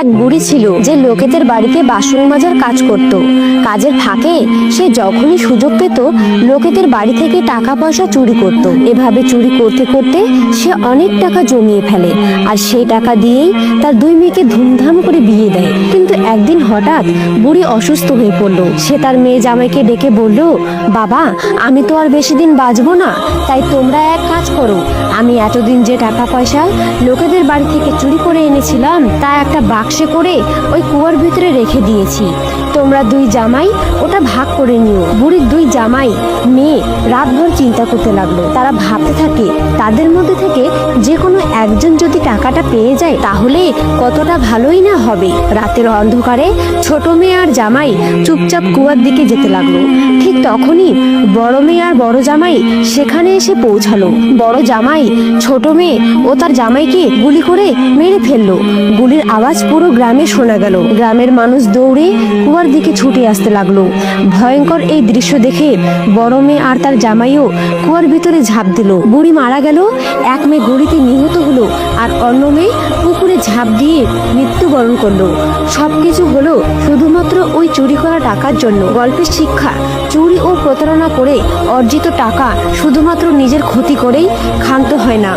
এক বুড়ি ছিল যে লোকেদের বাড়িতে বাসন মাজার কাজ করত। কাজের ফাঁকে সে যখনই সুযোগ পেত, লোকেদের বাড়ি থেকে টাকা পয়সা চুরি করত। এভাবে চুরি করতে করতে সে অনেক টাকা জমিয়ে ফেলে আর সেই টাকা দিয়েই তার দুই মেয়েকে ধুমধাম করে বিয়ে দেয়। কিন্তু একদিন হঠাৎ বুড়ি অসুস্থ হয়ে পড়ল। সে তার মেয়ে জামাইকে ডেকে বলল, বাবা, আমি তো আর বেশি দিন বাঁচবো না, তাই তোমরা এক কাজ করো। আমি এতদিন যে টাকা পয়সা লোকেদের বাড়ি থেকে চুরি করে এনেছিলাম, তা একটা বাক্সে করে ওই কুয়ার ভিতরে রেখে দিয়েছি। তোমরা দুই জামাই ওটা ভাগ করে নিও। বুড়ির দুই জামাই মেয়ে রাতভর চিন্তা করতে লাগল। তারা ভাবতে থাকে, তাদের মধ্যে থেকে একজন যদি টাকাটা পেয়ে যায়, তাহলে কতটা ভালোই না হবে? রাতের অন্ধকারে ছোট মেয়ে আর জামাই চুপচাপ কুয়ার দিকে যেতে লাগল। ঠিক তখনই বড় মেয়ে আর বড় জামাই সেখানে এসে পৌঁছালো। বড় জামাই, ছোট মেয়ে ও তার জামাইকে গুলি করে মেরে ফেলল। গুলির আওয়াজ পুরো গ্রামে শোনা গেল। গ্রামের মানুষ দৌড়ে কুয়ার দিকে ছুটে আসতে লাগল। ভয়ঙ্কর এই দৃশ্য দেখে বড় মেয়ে আর তার জামাইও কুয়ার ভিতরে ঝাঁপ দিল। বুড়ি মারা গেল। এক মেয়ে গুলিতে নিহত হলো আর অন্য মেয়ে পুকুরে ঝাঁপ দিয়ে মৃত্যুবরণ করল। সব কিছু হলো শুধুমাত্র ওই চুরি করা টাকার জন্য। গল্পের শিক্ষা, চুরি ও প্রতারণা করে অর্জিত টাকা শুধুমাত্র নিজের ক্ষতি করেই ক্ষান্ত হয় না।